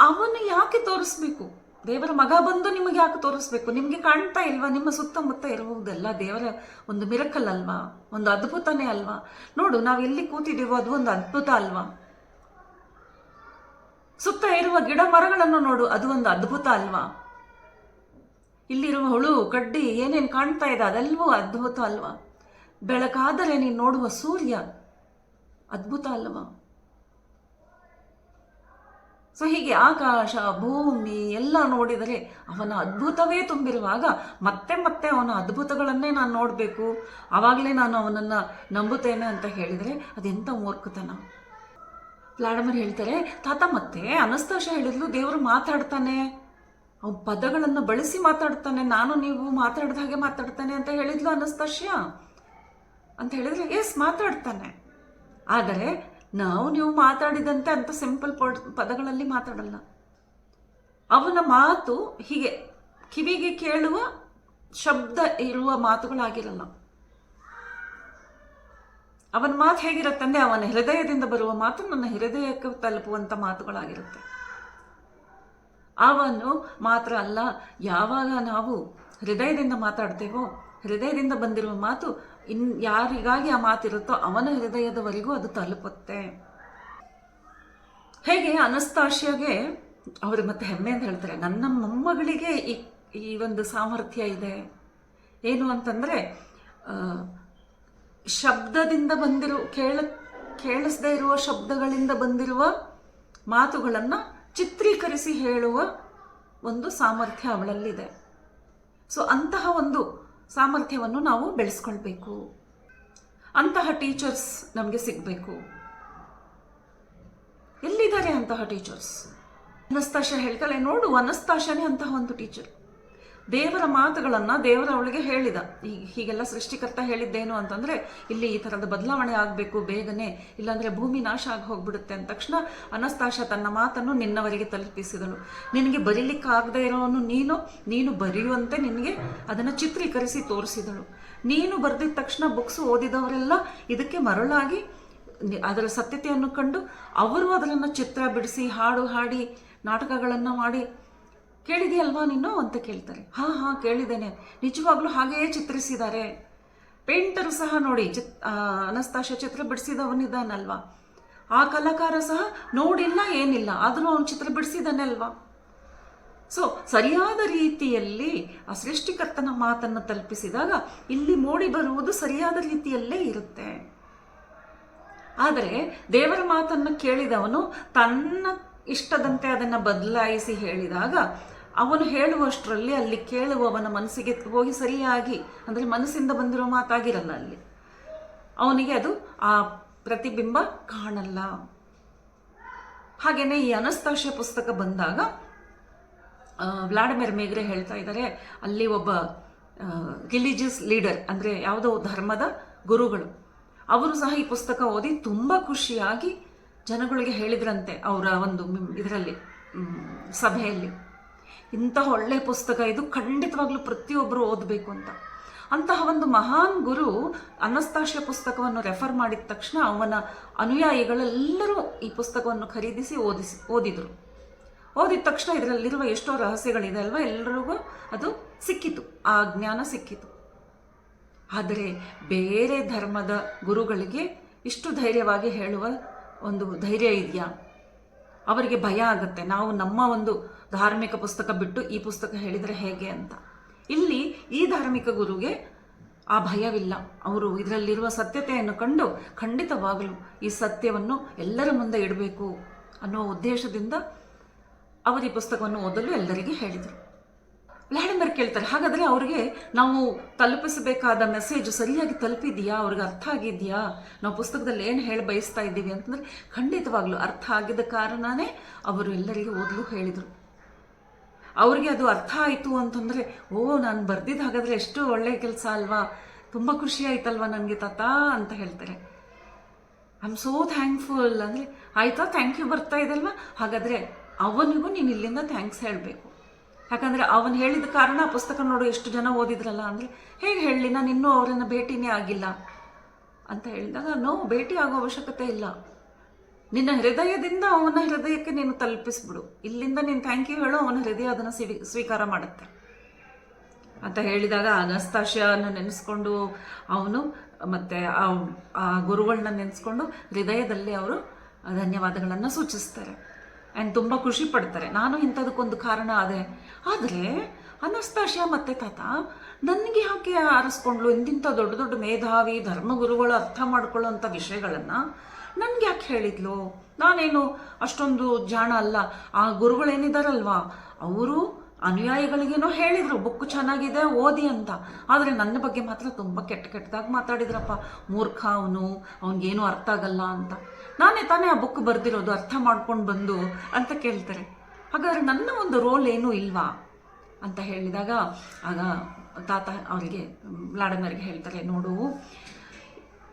ಅವನು ಯಾಕೆ ತೋರಿಸ್ಬೇಕು? ದೇವರ ಮಗ ಬಂದು ನಿಮಗೆ ಯಾಕೆ ತೋರಿಸ್ಬೇಕು? ನಿಮಗೆ ಕಾಣ್ತಾ ಇಲ್ವಾ? ನಿಮ್ಮ ಸುತ್ತಮುತ್ತ ಇರುವುದೆಲ್ಲ ದೇವರ ಒಂದು ಮಿರಕಲ್ ಅಲ್ವಾ? ಒಂದು ಅದ್ಭುತನೇ ಅಲ್ವಾ? ನೋಡು, ನಾವು ಎಲ್ಲಿ ಕೂತಿದ್ದೀವೋ ಅದು ಒಂದು ಅದ್ಭುತ ಅಲ್ವಾ? ಸುತ್ತ ಇರುವ ಗಿಡ ಮರಗಳನ್ನು ನೋಡು, ಅದು ಒಂದು ಅದ್ಭುತ ಅಲ್ವಾ? ಇಲ್ಲಿರುವ ಹುಳು, ಕಡ್ಡಿ, ಏನೇನು ಕಾಣ್ತಾ ಇದೆ, ಅದೆಲ್ಲವೂ ಅದ್ಭುತ ಅಲ್ವಾ? ಬೆಳಕಾದರೆ ನೀನು ನೋಡುವ ಸೂರ್ಯ ಅದ್ಭುತ ಅಲ್ವಾ? ಸೊ ಹೀಗೆ ಆಕಾಶ, ಭೂಮಿ ಎಲ್ಲ ನೋಡಿದರೆ ಅವನ ಅದ್ಭುತವೇ ತುಂಬಿರುವಾಗ ಮತ್ತೆ ಮತ್ತೆ ಅವನ ಅದ್ಭುತಗಳನ್ನೇ ನಾನು ನೋಡಬೇಕು. ಆವಾಗಲೇ ನಾನು ಅವನನ್ನು ನಂಬುತ್ತೇನೆ ಅಂತ ಹೇಳಿದರೆ ಅದೆಂಥ ಮೂರ್ಖತನ. ಪ್ಲಾಡಮರ್ ಹೇಳ್ತಾರೆ, ತಾತ ಮತ್ತೆ ಅನಸ್ತಾಶ ಹೇಳಿದ್ಲು ದೇವರು ಮಾತಾಡ್ತಾನೆ. ಅವ್ ಪದಗಳನ್ನು ಬಳಸಿ ಮಾತಾಡ್ತಾನೆ, ನಾನು ನೀವು ಮಾತಾಡಿದ ಹಾಗೆ ಮಾತಾಡ್ತಾನೆ ಅಂತ ಹೇಳಿದ್ಲು ಅನಸ್ತಾಶ್ಯ ಅಂತ ಹೇಳಿದ್ರೆ ಎಸ್ ಮಾತಾಡ್ತಾನೆ. ಆದರೆ ನಾವು ನೀವು ಮಾತಾಡಿದಂತೆ ಅಂತ ಸಿಂಪಲ್ ಪದಗಳಲ್ಲಿ ಮಾತಾಡಲ್ಲ. ಅವನ ಮಾತು ಹೀಗೆ ಕಿವಿಗೆ ಕೇಳುವ ಶಬ್ದ ಇರುವ ಮಾತುಗಳಾಗಿರಲ್ಲ. ಅವನ ಮಾತು ಹೇಗಿರುತ್ತಂದ್ರೆ ಅವನ ಹೃದಯದಿಂದ ಬರುವ ಮಾತು ನನ್ನ ಹೃದಯಕ್ಕೆ ತಲುಪುವಂಥ ಮಾತುಗಳಾಗಿರುತ್ತೆ. ಅವನು ಮಾತ್ರ ಅಲ್ಲ, ಯಾವಾಗ ನಾವು ಹೃದಯದಿಂದ ಮಾತಾಡ್ತೇವೋ, ಹೃದಯದಿಂದ ಬಂದಿರುವ ಮಾತು ಇನ್ ಯಾರಿಗಾಗಿ ಆ ಮಾತಿರುತ್ತೋ ಅವನ ಹೃದಯದವರೆಗೂ ಅದು ತಲುಪುತ್ತೆ. ಹೇಗೆ ಅನಸ್ತಾಶಿಯಾಗೆ ಅವರು ಮತ್ತೆ ಹೆಮ್ಮೆ ಅಂತ ಹೇಳ್ತಾರೆ. ನನ್ನ ಮೊಮ್ಮಗಳಿಗೆ ಈ ಈ ಒಂದು ಸಾಮರ್ಥ್ಯ ಇದೆ. ಏನು ಅಂತಂದರೆ ಶಬ್ದದಿಂದ ಬಂದಿರು, ಕೇಳ, ಕೇಳಿಸದೇ ಇರುವ ಶಬ್ದಗಳಿಂದ ಬಂದಿರುವ ಮಾತುಗಳನ್ನು ಚಿತ್ರೀಕರಿಸಿ ಹೇಳುವ ಒಂದು ಸಾಮರ್ಥ್ಯ ಅವಳಲ್ಲಿದೆ. ಸೊ ಅಂತಹ ಒಂದು ಸಾಮರ್ಥ್ಯವನ್ನು ನಾವು ಬೆಳೆಸ್ಕೊಳ್ಬೇಕು. ಅಂತಹ ಟೀಚರ್ಸ್ ನಮಗೆ ಸಿಗಬೇಕು. ಎಲ್ಲಿದ್ದಾರೆ ಅಂತಹ ಟೀಚರ್ಸ್ ಅನಸ್ತಾಶ ಹೇಳ್ತಾಳೆ, ನೋಡು, ಅನಸ್ತಾಶನೇ ಅಂತಹ ಒಂದು ಟೀಚರ್ ದೇವರ ಮಾತುಗಳನ್ನು ದೇವರ ಅವಳಿಗೆ ಹೇಳಿದ. ಈ ಹೀಗೆಲ್ಲ ಸೃಷ್ಟಿಕರ್ತ ಹೇಳಿದ್ದೇನು ಅಂತಂದರೆ, ಇಲ್ಲಿ ಈ ಥರದ ಬದಲಾವಣೆ ಆಗಬೇಕು ಬೇಗನೆ, ಇಲ್ಲಾಂದರೆ ಭೂಮಿ ನಾಶ ಆಗಿ ಹೋಗ್ಬಿಡುತ್ತೆ ಅಂದ ತಕ್ಷಣ ಅನಸ್ತಾಶ ತನ್ನ ಮಾತನ್ನು ನಿನ್ನವರಿಗೆ ತಲುಪಿಸಿದಳು ನಿನಗೆ ಬರೀಲಿಕ್ಕಾಗದೇ ಇರೋನು ನೀನು ನೀನು ಬರೆಯುವಂತೆ ನಿನಗೆ ಅದನ್ನು ಚಿತ್ರೀಕರಿಸಿ ತೋರಿಸಿದಳು. ನೀನು ಬರೆದಿದ ತಕ್ಷಣ ಬುಕ್ಸ್ ಓದಿದವರೆಲ್ಲ ಇದಕ್ಕೆ ಮರಳಾಗಿ ಅದರ ಸತ್ಯತೆಯನ್ನು ಕಂಡು, ಅವರು ಅದನ್ನು ಚಿತ್ರ ಬಿಡಿಸಿ ಹಾಡು ಹಾಡಿ ನಾಟಕಗಳನ್ನು ಮಾಡಿ ಕೇಳಿದೆಯಲ್ವಾ ನೀನು ಅಂತ ಕೇಳ್ತಾರೆ. ಹಾಂ ಹಾಂ, ಕೇಳಿದ್ದೇನೆ. ನಿಜವಾಗ್ಲೂ ಹಾಗೆಯೇ ಚಿತ್ರಿಸಿದ್ದಾರೆ. ಪೇಂಟರು ಸಹ ನೋಡಿ, ಚಿತ್ ಅನಸ್ತಾಶ ಚಿತ್ರ ಬಿಡಿಸಿದವನಿದ್ದಾನಲ್ವಾ? ಆ ಕಲಾಕಾರ ಸಹ ನೋಡಿಲ್ಲ ಏನಿಲ್ಲ, ಆದರೂ ಅವನು ಚಿತ್ರ ಬಿಡಿಸಿದ್ದಾನೆ ಅಲ್ವಾ ಸೊ ಸರಿಯಾದ ರೀತಿಯಲ್ಲಿ ಆ ಸೃಷ್ಟಿಕರ್ತನ ಮಾತನ್ನು ತಲುಪಿಸಿದಾಗ ಇಲ್ಲಿ ಮೂಡಿ ಬರುವುದು ಸರಿಯಾದ ರೀತಿಯಲ್ಲೇ ಇರುತ್ತೆ. ಆದರೆ ದೇವರ ಮಾತನ್ನು ಕೇಳಿದವನು ತನ್ನ ಇಷ್ಟದಂತೆ ಅದನ್ನು ಬದಲಾಯಿಸಿ ಹೇಳಿದಾಗ ಅವನು ಹೇಳುವಷ್ಟರಲ್ಲಿ ಅಲ್ಲಿ ಕೇಳುವವನ ಮನಸ್ಸಿಗೆ ಹೋಗಿ ಸರಿಯಾಗಿ, ಅಂದರೆ ಮನಸ್ಸಿಂದ ಬಂದಿರೋ ಮಾತಾಗಿರಲ್ಲ ಅಲ್ಲಿ. ಅವನಿಗೆ ಅದು ಆ ಪ್ರತಿಬಿಂಬ ಕಾಣಲ್ಲ. ಹಾಗೆಯೇ ಈ ಅನಸ್ತಾಶ ಪುಸ್ತಕ ಬಂದಾಗ ವ್ಲಾಡಿಮಿರ್ ಮೇಗ್ರೆ ಹೇಳ್ತಾ ಇದ್ದಾರೆ, ಅಲ್ಲಿ ಒಬ್ಬ ರಿಲಿಜಿಯಸ್ ಲೀಡರ್, ಅಂದರೆ ಯಾವುದೋ ಧರ್ಮದ ಗುರುಗಳು, ಅವರು ಸಹ ಈ ಪುಸ್ತಕ ಓದಿ ತುಂಬ ಖುಷಿಯಾಗಿ ಜನಗಳಿಗೆ ಹೇಳಿದ್ರಂತೆ ಅವರ ಒಂದು ಇದರಲ್ಲಿ ಸಭೆಯಲ್ಲಿ. ಇಂತಹ ಒಳ್ಳೆಯ ಪುಸ್ತಕ ಇದು ಖಂಡಿತವಾಗ್ಲೂ ಪ್ರತಿಯೊಬ್ಬರು ಓದಬೇಕು ಅಂತ. ಅಂತಹ ಒಂದು ಮಹಾನ್ ಗುರು ಅನಸ್ತಾಶ್ಯ ಪುಸ್ತಕವನ್ನು ರೆಫರ್ ಮಾಡಿದ ತಕ್ಷಣ ಅವನ ಅನುಯಾಯಿಗಳೆಲ್ಲರೂ ಈ ಪುಸ್ತಕವನ್ನು ಖರೀದಿಸಿ ಓದಿಸಿ, ಓದಿದರು. ಓದಿದ ತಕ್ಷಣ ಇದರಲ್ಲಿರುವ ಎಷ್ಟೋ ರಹಸ್ಯಗಳಿದೆ ಅಲ್ವಾ? ಎಲ್ಲರಿಗೂ ಅದು ಸಿಕ್ಕಿತು. ಆ ಜ್ಞಾನ ಸಿಕ್ಕಿತು. ಆದರೆ ಬೇರೆ ಧರ್ಮದ ಗುರುಗಳಿಗೆ ಇಷ್ಟು ಧೈರ್ಯವಾಗಿ ಹೇಳುವ ಒಂದು ಧೈರ್ಯ ಇದೆಯಾ? ಅವರಿಗೆ ಭಯ ಆಗುತ್ತೆ. ನಾವು ನಮ್ಮ ಒಂದು ಧಾರ್ಮಿಕ ಪುಸ್ತಕ ಬಿಟ್ಟು ಈ ಪುಸ್ತಕ ಹೇಳಿದರೆ ಹೇಗೆ ಅಂತ. ಇಲ್ಲಿ ಈ ಧಾರ್ಮಿಕ ಗುರುಗೆ ಆ ಭಯವಿಲ್ಲ. ಅವರು ಇದರಲ್ಲಿರುವ ಸತ್ಯತೆಯನ್ನು ಕಂಡು ಖಂಡಿತವಾಗಲು ಈ ಸತ್ಯವನ್ನು ಎಲ್ಲರ ಮುಂದೆ ಇಡಬೇಕು ಅನ್ನೋ ಉದ್ದೇಶದಿಂದ ಅವರು ಈ ಪುಸ್ತಕವನ್ನು ಓದಲು ಎಲ್ಲರಿಗೆ ಹೇಳಿದರು. ವ್ಲಾಡಿಮಿರ್ ಕೇಳ್ತಾರೆ, ಹಾಗಾದರೆ ಅವರಿಗೆ ನಾವು ತಲುಪಿಸಬೇಕಾದ ಮೆಸೇಜ್ ಸರಿಯಾಗಿ ತಲುಪಿದೆಯಾ? ಅವ್ರಿಗೆ ಅರ್ಥ ಆಗಿದೆಯಾ? ನಾವು ಪುಸ್ತಕದಲ್ಲಿ ಏನು ಹೇಳಿ ಬಯಸ್ತಾ ಇದ್ದೀವಿ ಅಂತಂದರೆ ಖಂಡಿತವಾಗ್ಲೂ ಅರ್ಥ ಆಗಿದ್ದ ಕಾರಣನೇ ಅವರು ಎಲ್ಲರಿಗೆ ಓದಲು ಹೇಳಿದರು. ಅವ್ರಿಗೆ ಅದು ಅರ್ಥ ಆಯಿತು ಅಂತಂದರೆ, ಓ, ನಾನು ಬರ್ದಿದ್ದು ಹಾಗಾದರೆ ಎಷ್ಟು ಒಳ್ಳೆಯ ಕೆಲಸ ಅಲ್ವಾ? ತುಂಬ ಖುಷಿ ಆಯ್ತಲ್ವಾ ನನಗೆ ತಾತ ಅಂತ ಹೇಳ್ತಾರೆ. ಐ ಆಮ್ ಸೋ ಥ್ಯಾಂಕ್ಫುಲ್ ಅಂದರೆ, ಆಯಿತಾ ಥ್ಯಾಂಕ್ ಯು ಬರ್ತಾ ಇದಲ್ವ? ಹಾಗಾದರೆ ಅವನಿಗೂ ನೀನು ಇಲ್ಲಿಂದ ಥ್ಯಾಂಕ್ಸ್ ಹೇಳಬೇಕು. ಯಾಕಂದರೆ ಅವನು ಹೇಳಿದ ಕಾರಣ ಪುಸ್ತಕ ನೋಡು, ಎಷ್ಟು ಜನ ಓದಿದ್ರಲ್ಲ ಅಂದರೆ, ಹೇಗೆ ಹೇಳಲಿ, ನಾನು ಇನ್ನೂ ಅವರನ್ನು ಭೇಟಿನೇ ಆಗಿಲ್ಲ ಅಂತ ಹೇಳಿದಾಗ ನೋ ಭೇಟಿ ಆಗೋ ಅವಶ್ಯಕತೆ ಇಲ್ಲ. ನಿನ್ನ ಹೃದಯದಿಂದ ಅವನ ಹೃದಯಕ್ಕೆ ನೀನು ತಲುಪಿಸ್ಬಿಡು. ಇಲ್ಲಿಂದ ನೀನು ಥ್ಯಾಂಕ್ ಯು ಹೇಳು, ಅವನ ಹೃದಯ ಅದನ್ನು ಸ್ವೀ ಸ್ವೀಕಾರ ಮಾಡುತ್ತೆ. ಅಂತ ಹೇಳಿದಾಗ ಅನಸ್ತಾಶನ ನೆನೆಸ್ಕೊಂಡು ಅವನು ಮತ್ತು ಆ ಗುರುಗಳನ್ನ ನೆನೆಸ್ಕೊಂಡು ಹೃದಯದಲ್ಲಿ ಅವರು ಧನ್ಯವಾದಗಳನ್ನು ಸೂಚಿಸ್ತಾರೆ. ಆ್ಯಂಡ್ ತುಂಬ ಖುಷಿ ಪಡ್ತಾರೆ. ನಾನು ಇಂಥದಕ್ಕೊಂದು ಕಾರಣ ಅದೇ ಆದರೆ ಅನಸ್ತಾಶ ಮತ್ತು ತಾತ ನನಗೆ ಯಾಕೆ ಆರಿಸ್ಕೊಂಡ್ಲು? ಇಂತಿಂಥ ದೊಡ್ಡ ದೊಡ್ಡ ಮೇಧಾವಿ ಧರ್ಮಗುರುಗಳು ಅರ್ಥ ಮಾಡ್ಕೊಳ್ಳೋಂಥ ವಿಷಯಗಳನ್ನು ನನಗೆ ಯಾಕೆ ಹೇಳಿದ್ಲು? ನಾನೇನು ಅಷ್ಟೊಂದು ಜಾಣ ಅಲ್ಲ. ಆ ಗುರುಗಳೇನಿದಾರಲ್ವಾ? ಅವರು ಅನುಯಾಯಿಗಳಿಗೇನೋ ಹೇಳಿದರು, ಬುಕ್ ಚೆನ್ನಾಗಿದೆ, ಓದಿ ಅಂತ. ಆದರೆ ನನ್ನ ಬಗ್ಗೆ ಮಾತ್ರ ತುಂಬ ಕೆಟ್ಟ ಕೆಟ್ಟದಾಗಿ ಮಾತಾಡಿದ್ರಪ್ಪ. ಮೂರ್ಖ ಅವನು, ಅವನಿಗೇನು ಅರ್ಥ ಆಗಲ್ಲ ಅಂತ. ನಾನೇ ತಾನೇ ಆ ಬುಕ್ ಬರೆದಿರೋದು, ಅರ್ಥ ಮಾಡ್ಕೊಂಡು ಬಂದು ಅಂತ ಕೇಳ್ತಾರೆ. ಹಾಗಾದ್ರೆ ನನ್ನ ಒಂದು ರೋಲ್ ಏನೂ ಇಲ್ವಾ? ಅಂತ ಹೇಳಿದಾಗ, ಆಗ ತಾತ ಅವರಿಗೆ ಲಾಡಮರಿಗೆ ಹೇಳ್ತಾರೆ, ನೋಡು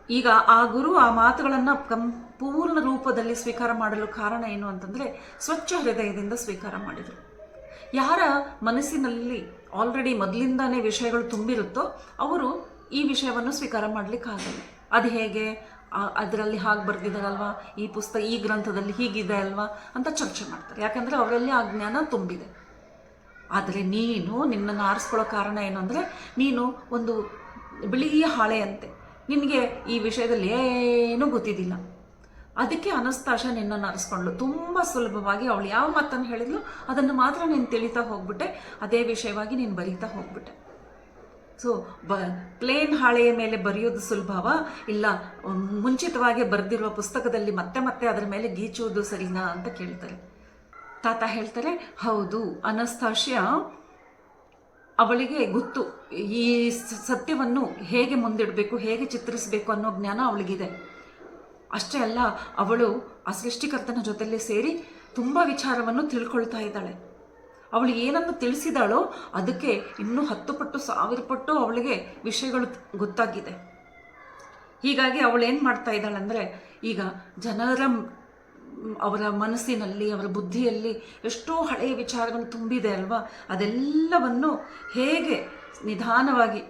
ಈಗ ಆ ಗುರು ಆ ಮಾತುಗಳನ್ನು ಸಂಪೂರ್ಣ ರೂಪದಲ್ಲಿ ಸ್ವೀಕಾರ ಮಾಡಲು ಕಾರಣ ಏನು ಅಂತಂದರೆ ಸ್ವಚ್ಛ ಹೃದಯದಿಂದ ಸ್ವೀಕಾರ ಮಾಡಿದರು. ಯಾರ ಮನಸ್ಸಿನಲ್ಲಿ ಆಲ್ರೆಡಿ ಮೊದಲಿಂದಾನೇ ವಿಷಯಗಳು ತುಂಬಿರುತ್ತೋ ಅವರು ಈ ವಿಷಯವನ್ನು ಸ್ವೀಕಾರ ಮಾಡಲಿಕ್ಕಾಗಲ್ಲ ಅದು ಹೇಗೆ? ಅದರಲ್ಲಿ ಹಾಗೆ ಬರೆದಿದ್ದಾರಲ್ವಾ? ಈ ಪುಸ್ತಕ ಈ ಗ್ರಂಥದಲ್ಲಿ ಹೀಗಿದೆ ಅಲ್ವಾ? ಅಂತ ಚರ್ಚೆ ಮಾಡ್ತಾರೆ. ಯಾಕಂದರೆ ಅವರಲ್ಲಿ ಆ ಜ್ಞಾನ ತುಂಬಿದೆ. ಆದರೆ ನೀನು ನಿನ್ನನ್ನು ಆರಿಸ್ಕೊಳ್ಳೋ ಕಾರಣ ಏನು ಅಂದರೆ ನೀನು ಒಂದು ಬಿಳಿಯ ಹಾಳೆಯಂತೆ. ನಿನಗೆ ಈ ವಿಷಯದಲ್ಲಿ ಏನೂ ಗೊತ್ತಿದ್ದಿಲ್ಲ. ಅದಕ್ಕೆ ಅನಸ್ತಾಶ ನಿನ್ನನ್ನು ಅರಿಸ್ಕೊಂಡ್ಳು. ತುಂಬ ಸುಲಭವಾಗಿ ಅವಳು ಯಾವ ಮಾತನ್ನು ಹೇಳಿದ್ಲು ಅದನ್ನು ಮಾತ್ರ ನೀನು ತಿಳಿತಾ ಹೋಗ್ಬಿಟ್ಟೆ. ಅದೇ ವಿಷಯವಾಗಿ ನೀನು ಬರೀತಾ ಹೋಗ್ಬಿಟ್ಟೆ. ಸೊ ಬ ಪ್ಲೇನ್ ಹಾಳೆಯ ಮೇಲೆ ಬರೆಯೋದು ಸುಲಭವ? ಇಲ್ಲ ಮುಂಚಿತವಾಗಿ ಬರೆದಿರುವ ಪುಸ್ತಕದಲ್ಲಿ ಮತ್ತೆ ಮತ್ತೆ ಅದರ ಮೇಲೆ ಗೀಚುವುದು ಸರಿನಾ ಅಂತ ಕೇಳ್ತಾರೆ. ತಾತ ಹೇಳ್ತಾರೆ, ಹೌದು ಅನಸ್ತಾಶ್ಯ ಅವಳಿಗೆ ಗೊತ್ತು, ಈ ಸತ್ಯವನ್ನು ಹೇಗೆ ಮುಂದಿಡಬೇಕು, ಹೇಗೆ ಚಿತ್ರಿಸಬೇಕು ಅನ್ನೋ ಜ್ಞಾನ ಅವಳಿಗಿದೆ. ಅಷ್ಟೇ ಅಲ್ಲ, ಅವಳು ಆ ಸೃಷ್ಟಿಕರ್ತನ ಸೇರಿ ತುಂಬ ವಿಚಾರವನ್ನು ತಿಳ್ಕೊಳ್ತಾ ಇದ್ದಾಳೆ. ಅವಳು ಏನನ್ನು ತಿಳಿಸಿದಾಳೋ ಅದಕ್ಕೆ ಇನ್ನೂ ಹತ್ತು ಪಟ್ಟು, ಸಾವಿರ ಪಟ್ಟು ಅವಳಿಗೆ ವಿಷಯಗಳು ಗೊತ್ತಾಗಿದೆ. ಹೀಗಾಗಿ ಅವಳು ಏನು ಮಾಡ್ತಾ ಇದ್ದಾಳಂದರೆ, ಈಗ ಜನರ ಅವರ ಮನಸ್ಸಿನಲ್ಲಿ ಅವರ ಬುದ್ಧಿಯಲ್ಲಿ ಎಷ್ಟೋ ಹಳೆಯ ವಿಚಾರಗಳು ತುಂಬಿದೆ ಅಲ್ವಾ? ಅದೆಲ್ಲವನ್ನು ಹೇಗೆ ನಿಧಾನವಾಗಿ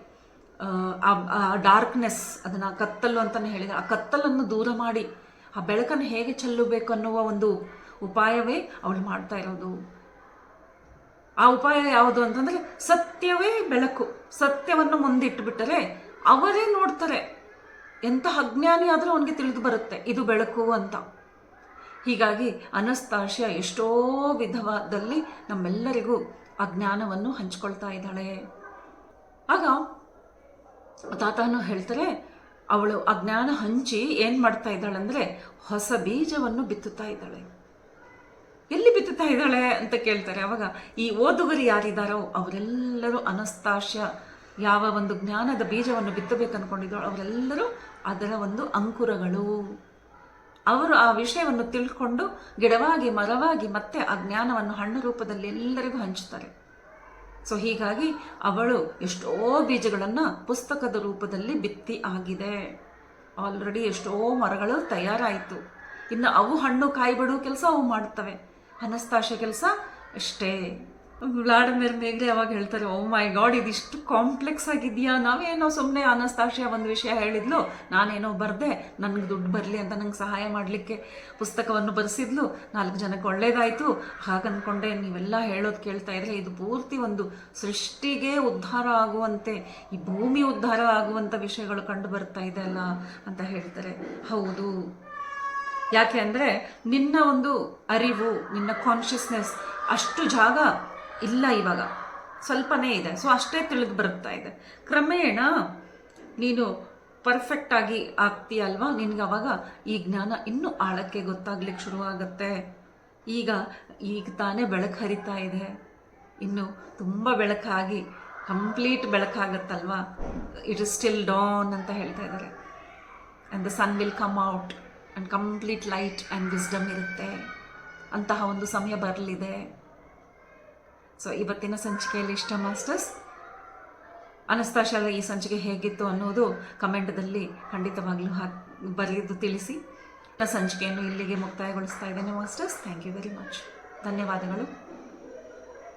ಆ, ಡಾರ್ಕ್ನೆಸ್ ಅದನ್ನು ಕತ್ತಲು ಅಂತಲೇ ಹೇಳಿದ್ರೆ ಆ ಕತ್ತಲನ್ನು ದೂರ ಮಾಡಿ ಆ ಬೆಳಕನ್ನು ಹೇಗೆ ಚೆಲ್ಲಬೇಕು ಅನ್ನುವ ಒಂದು ಉಪಾಯವೇ ಅವಳು ಮಾಡ್ತಾ ಇರೋದು. ಆ ಉಪಾಯ ಯಾವುದು ಅಂತಂದರೆ ಸತ್ಯವೇ ಬೆಳಕು. ಸತ್ಯವನ್ನು ಮುಂದಿಟ್ಟುಬಿಟ್ಟರೆ ಅವರೇ ನೋಡ್ತಾರೆ. ಎಂಥ ಅಜ್ಞಾನಿ ಆದರೂ ಅವನಿಗೆ ತಿಳಿದು ಬರುತ್ತೆ ಇದು ಬೆಳಕು ಅಂತ. ಹೀಗಾಗಿ ಅನಸ್ತಾಶ್ಯ ಎಷ್ಟೋ ವಿಧವಾದಲ್ಲಿ ನಮ್ಮೆಲ್ಲರಿಗೂ ಆ ಜ್ಞಾನವನ್ನು ಹಂಚ್ಕೊಳ್ತಾ ಇದ್ದಾಳೆ. ಆಗ ತಾತನು ಹೇಳ್ತಾರೆ, ಅವಳು ಆ ಜ್ಞಾನ ಹಂಚಿ ಏನು ಮಾಡ್ತಾ ಇದ್ದಾಳೆಂದರೆ ಹೊಸ ಬೀಜವನ್ನು ಬಿತ್ತುತ್ತಾ ಇದ್ದಾಳೆ. ಎಲ್ಲಿ ಬಿತ್ತುತ್ತಾ ಇದ್ದಾಳೆ ಅಂತ ಕೇಳ್ತಾರೆ. ಅವಾಗ ಈ ಓದುಗರು ಯಾರಿದ್ದಾರೋ ಅವರೆಲ್ಲರೂ ಅನಸ್ತಾಶ್ಯ ಯಾವ ಒಂದು ಜ್ಞಾನದ ಬೀಜವನ್ನು ಬಿತ್ತಬೇಕು ಅನ್ಕೊಂಡಿದ್ದಾರೋ ಅವರೆಲ್ಲರೂ ಅದರ ಒಂದು ಅಂಕುರಗಳು. ಅವರು ಆ ವಿಷಯವನ್ನು ತಿಳ್ಕೊಂಡು ಗಿಡವಾಗಿ, ಮರವಾಗಿ ಮತ್ತೆ ಆ ಜ್ಞಾನವನ್ನು ಹಣ್ಣು ರೂಪದಲ್ಲಿ ಎಲ್ಲರಿಗೂ ಹಂಚುತ್ತಾರೆ. ಸೊ ಹೀಗಾಗಿ ಅವಳು ಎಷ್ಟೋ ಬೀಜಗಳನ್ನು ಪುಸ್ತಕದ ರೂಪದಲ್ಲಿ ಬಿತ್ತಿ ಆಗಿದೆ. ಆಲ್ರೆಡಿ ಎಷ್ಟೋ ಮರಗಳು ತಯಾರಾಯಿತು. ಇನ್ನು ಅವು ಹಣ್ಣು ಕಾಯಿ ಬಿಡುವ ಕೆಲಸ ಅವು ಮಾಡ್ತವೆ. ಅನಸ್ತಾಶ ಕೆಲಸ ಅಷ್ಟೇ. ವ್ಲಾಡಿಮಿರ್ ಮೇಗ್ರೆ ಅವಾಗ ಹೇಳ್ತಾರೆ ಓ ಮೈ ಗಾಡ್ ಇದಿಷ್ಟು ಕಾಂಪ್ಲೆಕ್ಸ್ ಆಗಿದೆಯಾ ನಾವೇನೋ ಸುಮ್ಮನೆ ಅನಸ್ತಾಶಿಯ ಒಂದು ವಿಷಯ ಹೇಳಿದ್ಲು, ನಾನೇನೋ ಬರೆದೆ, ನನಗೆ ದುಡ್ಡು ಬರಲಿ ಅಂತ ನಂಗೆ ಸಹಾಯ ಮಾಡಲಿಕ್ಕೆ ಪುಸ್ತಕವನ್ನು ಬರೆಸಿದ್ಲು, ನಾಲ್ಕು ಜನಕ್ಕೆ ಒಳ್ಳೇದಾಯಿತು, ಹಾಗನ್ಕೊಂಡೆ, ನೀವೆಲ್ಲ ಹೇಳೋದು ಕೇಳ್ತಾ ಇದ್ರೆ ಇದು ಪೂರ್ತಿ ಒಂದು ಸೃಷ್ಟಿಗೆ ಉದ್ಧಾರ ಆಗುವಂತೆ, ಈ ಭೂಮಿ ಉದ್ಧಾರ ಆಗುವಂಥ ವಿಷಯಗಳು ಕಂಡು ಬರ್ತಾ ಇದೆ ಅಲ್ಲ? ಅಂತ ಹೇಳ್ತಾರೆ. ಹೌದು. ಯಾಕೆ ಅಂದರೆ, ನಿನ್ನ ಒಂದು ಅರಿವು, ನಿನ್ನ ಕಾನ್ಷಿಯಸ್ನೆಸ್ ಅಷ್ಟು ಜಾಗ ಇಲ್ಲ ಇವಾಗ. ಸ್ವಲ್ಪನೇ ಇದೆ. ಸೊ ಅಷ್ಟೇ ತಿಳಿದು ಬರುತ್ತಾ ಇದೆ. ಕ್ರಮೇಣ ನೀನು ಪರ್ಫೆಕ್ಟಾಗಿ ಆಗ್ತೀಯಲ್ವಾ ನಿನಗೆ ಅವಾಗ ಈ ಜ್ಞಾನ ಇನ್ನೂ ಆಳಕ್ಕೆ ಗೊತ್ತಾಗ್ಲಿಕ್ಕೆ ಶುರುವಾಗತ್ತೆ. ಈಗ ಈಗ ತಾನೇ ಬೆಳಕು ಹರಿತಾ ಇದೆ. ಇನ್ನು ತುಂಬ ಬೆಳಕಾಗಿ ಕಂಪ್ಲೀಟ್ ಬೆಳಕಾಗತ್ತಲ್ವಾ ಇಟ್ ಇಸ್ ಸ್ಟಿಲ್ ಡಾನ್ ಅಂತ ಹೇಳ್ತಾ ಇದ್ದಾರೆ and the sun will come out and complete light and wisdom ಇರುತ್ತೆ. ಅಂತಹ ಒಂದು ಸಮಯ ಬರಲಿದೆ. ಸೊ ಇವತ್ತಿನ ಸಂಚಿಕೆಯಲ್ಲಿ ಇಷ್ಟ, ಮಾಸ್ಟರ್ಸ್? ಅನಸ್ತಾಶಾಲ ಈ ಸಂಚಿಕೆ ಹೇಗಿತ್ತು ಅನ್ನೋದು ಕಮೆಂಟ್ದಲ್ಲಿ ಖಂಡಿತವಾಗ್ಲೂ ಹಾ ಬರೆದು ತಿಳಿಸಿ. ಸಂಚಿಕೆಯನ್ನು ಇಲ್ಲಿಗೆ ಮುಕ್ತಾಯಗೊಳಿಸ್ತಾ ಇದ್ದೇನೆ, masters. Thank you very much ಧನ್ಯವಾದಗಳು.